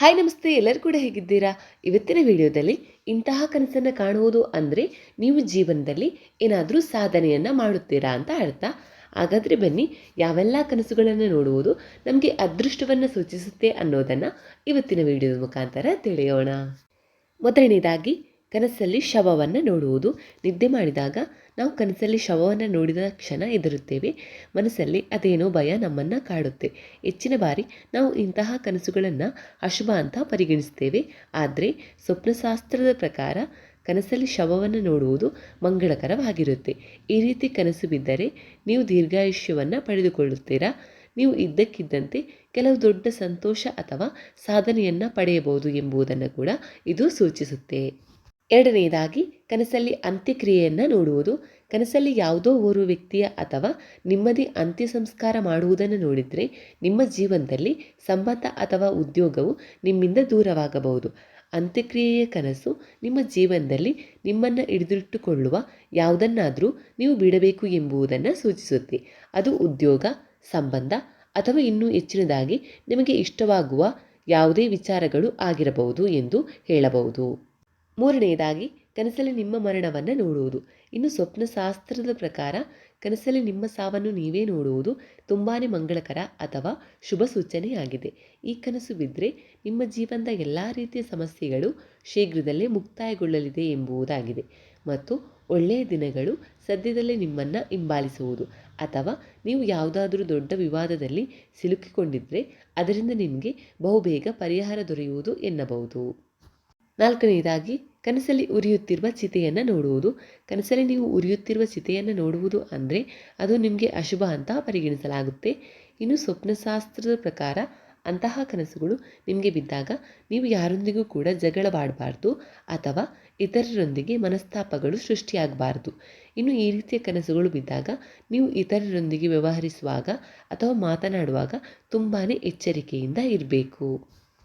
Hi ನಮಸ್ತೆ, ಎಲ್ಲರೂ ಕೂಡ ಹೇಗಿದ್ದೀರಾ? ಇವತ್ತಿನ ವಿಡಿಯೋದಲ್ಲಿ ಇಂತಹ ಕನಸನ್ನು ಕಾಣುವುದು ಅಂದರೆ ನೀವು ಜೀವನದಲ್ಲಿ ಏನಾದರೂ ಸಾಧನೆಯನ್ನು ಮಾಡುತ್ತೀರಾ ಅಂತ ಅರ್ಥ. ಹಾಗಾದರೆ ಬನ್ನಿ, ಯಾವೆಲ್ಲ ಕನಸುಗಳನ್ನು ನೋಡುವುದು ನಮಗೆ ಅದೃಷ್ಟವನ್ನು ಸೂಚಿಸುತ್ತೆ ಅನ್ನೋದನ್ನು ಇವತ್ತಿನ ವಿಡಿಯೋದ ಮುಖಾಂತರ ತಿಳಿಯೋಣ. ಮೊದಲನೇದಾಗಿ ಕನಸಲ್ಲಿ ಶವವನ್ನು ನೋಡುವುದು. ನಿದ್ದೆ ಮಾಡಿದಾಗ ನಾವು ಕನಸಲ್ಲಿ ಶವವನ್ನು ನೋಡಿದ ಕ್ಷಣ ಎದುರುತ್ತೇವೆ ಮನಸ್ಸಲ್ಲಿ ಅದೇನೋ ಭಯ ನಮ್ಮನ್ನು ಕಾಡುತ್ತೆ. ಹೆಚ್ಚಿನ ಬಾರಿ ನಾವು ಇಂತಹ ಕನಸುಗಳನ್ನು ಅಶುಭ ಅಂತ ಪರಿಗಣಿಸ್ತೇವೆ. ಆದರೆ ಸ್ವಪ್ನಶಾಸ್ತ್ರದ ಪ್ರಕಾರ ಕನಸಲ್ಲಿ ಶವವನ್ನು ನೋಡುವುದು ಮಂಗಳಕರವಾಗಿರುತ್ತೆ. ಈ ರೀತಿ ಕನಸು ಬಿದ್ದರೆ ನೀವು ದೀರ್ಘಾಯುಷ್ಯವನ್ನು ಪಡೆದುಕೊಳ್ಳುತ್ತೀರಾ? ನೀವು ಇದ್ದಕ್ಕಿದ್ದಂತೆ ಕೆಲವು ದೊಡ್ಡ ಸಂತೋಷ ಅಥವಾ ಸಾಧನೆಯನ್ನು ಪಡೆಯಬಹುದು ಎಂಬುದನ್ನು ಕೂಡ ಇದು ಸೂಚಿಸುತ್ತೆ. ಎರಡನೆಯದಾಗಿ ಕನಸಲ್ಲಿ ಅಂತ್ಯಕ್ರಿಯೆಯನ್ನು ನೋಡುವುದು. ಕನಸಲ್ಲಿ ಯಾವುದೋ ಓರ್ವ ವ್ಯಕ್ತಿಯ ಅಥವಾ ನಿಮ್ಮದೇ ಅಂತ್ಯ ಸಂಸ್ಕಾರ ಮಾಡುವುದನ್ನು ನೋಡಿದರೆ ನಿಮ್ಮ ಜೀವನದಲ್ಲಿ ಸಂಬಂಧ ಅಥವಾ ಉದ್ಯೋಗವು ನಿಮ್ಮಿಂದ ದೂರವಾಗಬಹುದು. ಅಂತ್ಯಕ್ರಿಯೆಯ ಕನಸು ನಿಮ್ಮ ಜೀವನದಲ್ಲಿ ನಿಮ್ಮನ್ನು ಹಿಡಿದಿಟ್ಟುಕೊಳ್ಳುವ ಯಾವುದನ್ನಾದರೂ ನೀವು ಬಿಡಬೇಕು ಎಂಬುದನ್ನು ಸೂಚಿಸುತ್ತೆ. ಅದು ಉದ್ಯೋಗ, ಸಂಬಂಧ ಅಥವಾ ಇನ್ನೂ ಹೆಚ್ಚಿನದಾಗಿ ನಿಮಗೆ ಇಷ್ಟವಾಗುವ ಯಾವುದೇ ವಿಚಾರಗಳು ಆಗಿರಬಹುದು ಎಂದು ಹೇಳಬಹುದು. ಮೂರನೆಯದಾಗಿ, ಕನಸಲ್ಲಿ ನಿಮ್ಮ ಮರಣವನ್ನು ನೋಡುವುದು. ಇನ್ನು ಸ್ವಪ್ನಶಾಸ್ತ್ರದ ಪ್ರಕಾರ, ಕನಸಲ್ಲಿ ನಿಮ್ಮ ಸಾವನ್ನು ನೀವೇ ನೋಡುವುದು ತುಂಬಾ ಮಂಗಳಕರ ಅಥವಾ ಶುಭ ಸೂಚನೆಯಾಗಿದೆ. ಈ ಕನಸು ಬಿದ್ದರೆ ನಿಮ್ಮ ಜೀವನದ ಎಲ್ಲ ರೀತಿಯ ಸಮಸ್ಯೆಗಳು ಶೀಘ್ರದಲ್ಲೇ ಮುಕ್ತಾಯಗೊಳ್ಳಲಿದೆ ಎಂಬುದಾಗಿದೆ. ಮತ್ತು ಒಳ್ಳೆಯ ದಿನಗಳು ಸದ್ಯದಲ್ಲೇ ನಿಮ್ಮನ್ನು ಹಿಂಬಾಲಿಸುವುದು. ಅಥವಾ ನೀವು ಯಾವುದಾದರೂ ದೊಡ್ಡ ವಿವಾದದಲ್ಲಿ ಸಿಲುಕಿಕೊಂಡಿದ್ದರೆ ಅದರಿಂದ ನಿಮಗೆ ಬಹುಬೇಗ ಪರಿಹಾರ ದೊರೆಯುವುದು ಎನ್ನಬಹುದು. ನಾಲ್ಕನೆಯದಾಗಿ ಕನಸಲ್ಲಿ ಉರಿಯುತ್ತಿರುವ ಚಿತೆಯನ್ನು ನೋಡುವುದು. ಕನಸಲ್ಲಿ ನೀವು ಉರಿಯುತ್ತಿರುವ ಚಿತೆಯನ್ನು ನೋಡುವುದು ಅಂದರೆ ಅದು ನಿಮಗೆ ಅಶುಭ ಅಂತ ಪರಿಗಣಿಸಲಾಗುತ್ತೆ. ಇನ್ನು ಸ್ವಪ್ನಶಾಸ್ತ್ರದ ಪ್ರಕಾರ ಅಂತಹ ಕನಸುಗಳು ನಿಮಗೆ ಬಿದ್ದಾಗ ನೀವು ಯಾರೊಂದಿಗೂ ಕೂಡ ಜಗಳವಾಡಬಾರ್ದು ಅಥವಾ ಇತರರೊಂದಿಗೆ ಮನಸ್ತಾಪಗಳು ಸೃಷ್ಟಿಯಾಗಬಾರ್ದು. ಇನ್ನು ಈ ರೀತಿಯ ಕನಸುಗಳು ಬಿದ್ದಾಗ ನೀವು ಇತರರೊಂದಿಗೆ ವ್ಯವಹರಿಸುವಾಗ ಅಥವಾ ಮಾತನಾಡುವಾಗ ತುಂಬಾ ಎಚ್ಚರಿಕೆಯಿಂದ ಇರಬೇಕು.